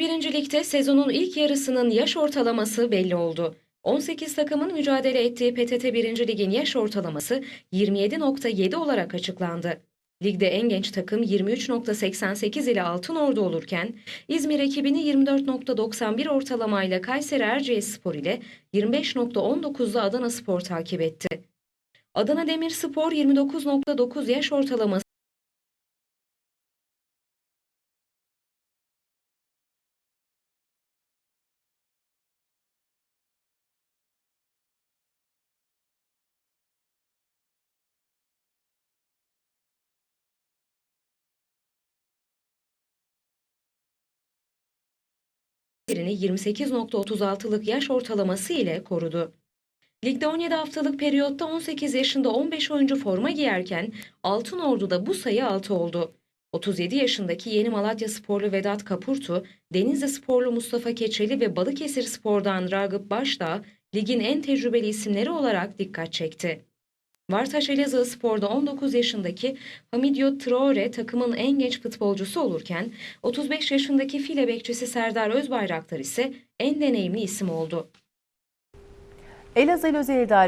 1. Lig'de sezonun ilk yarısının yaş ortalaması belli oldu. 18 takımın mücadele ettiği PTT 1. Lig'in yaş ortalaması 27.7 olarak açıklandı. Ligde en genç takım 23.88 ile Altınordu olurken İzmir ekibini 24.91 ortalamayla Kayseri Erciyesspor ile 25.19'da Adana Spor takip etti. Adana Demirspor 29.9 yaş ortalaması yerini 28.36'lık yaş ortalaması ile korudu. Ligde 17 haftalık periyotta 18 yaşında 15 oyuncu forma giyerken Altınordu'da bu sayı 6 oldu. 37 yaşındaki Yeni Malatya sporlu Vedat Kapurtu, Denizli sporlu Mustafa Keçeli ve Balıkesir spordan Ragıp Başdağ ligin en tecrübeli isimleri olarak dikkat çekti. Vartaş Elazığ Spor'da 19 yaşındaki Hamidio Traore takımın en genç futbolcusu olurken 35 yaşındaki file bekçisi Serdar Özbayraktar ise en deneyimli isim oldu. Elazığ Özel İdare